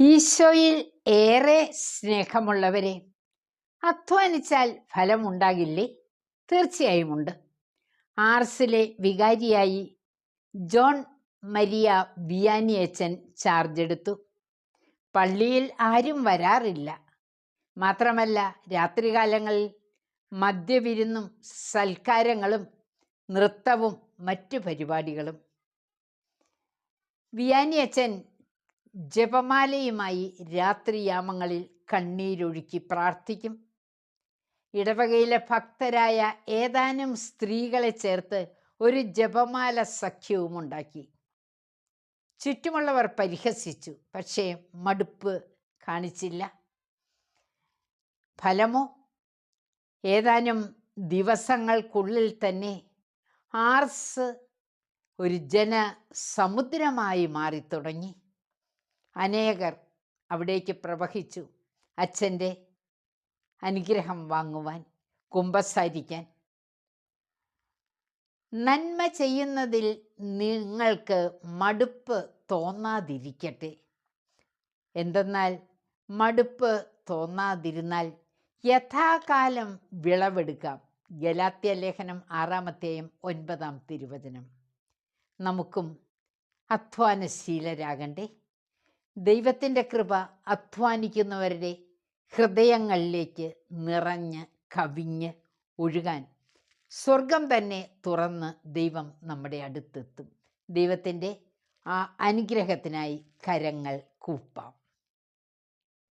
ഈശോയിൽ ഏറെ സ്നേഹമുള്ളവരെ അധ്വാനിച്ചാൽ ഫലമുണ്ടാകില്ലേ? തീർച്ചയായും ഉണ്ട് ആർസിലെ വികാരിയായി ജോൺ മരിയ വിയാനിയച്ചൻ ചാർജ് എടുത്തു. പള്ളിയിൽ ആരും വരാറില്ല. മാത്രമല്ല രാത്രികാലങ്ങളിൽ മദ്യവിരുന്നും സൽക്കാരങ്ങളും നൃത്തവും മറ്റു പരിപാടികളും. വിയാനിയച്ചൻ ജപമാലയുമായി രാത്രിയാമങ്ങളിൽ കണ്ണീരൊഴുക്കി പ്രാർത്ഥിക്കും. ഇടവകയിലെ ഭക്തരായ ഏതാനും സ്ത്രീകളെ ചേർത്ത് ഒരു ജപമാല സഖ്യവും ഉണ്ടാക്കി. ചുറ്റുമുള്ളവർ പരിഹസിച്ചു പക്ഷേ മടുപ്പ് കാണിച്ചില്ല. ഫലമോ? ഏതാനും ദിവസങ്ങൾക്കുള്ളിൽ തന്നെ ആർസ് ഒരു ജനസമുദ്രമായി മാറി തുടങ്ങി അനേകർ അവിടേക്ക് പ്രവഹിച്ചു. അച്ഛന്റെ അനുഗ്രഹം വാങ്ങുവാൻ കുമ്പസാരിക്കാൻ. നന്മ ചെയ്യുന്നതിൽ നിങ്ങൾക്ക് മടുപ്പ് തോന്നാതിരിക്കട്ടെ. എന്തെന്നാൽ മടുപ്പ് തോന്നാതിരുന്നാൽ യഥാകാലം വിളവെടുക്കാം. ഗലാത്യ ലേഖനം ആറാമത്തെയും ഒൻപതാം തിരുവചനം. നമുക്കും അധ്വാനശീലരാകണ്ടേ. ദൈവത്തിന്റെ കൃപ അധ്വാനിക്കുന്നവരുടെ ഹൃദയങ്ങളിലേക്ക് നിറഞ്ഞ് കവിഞ്ഞ് ഒഴുകാൻ സ്വർഗം തന്നെ തുറന്ന് ദൈവം നമ്മുടെ അടുത്തെത്തും. ദൈവത്തിന്റെ ആ അനുഗ്രഹത്തിനായി കരങ്ങൾ കൂപ്പാം.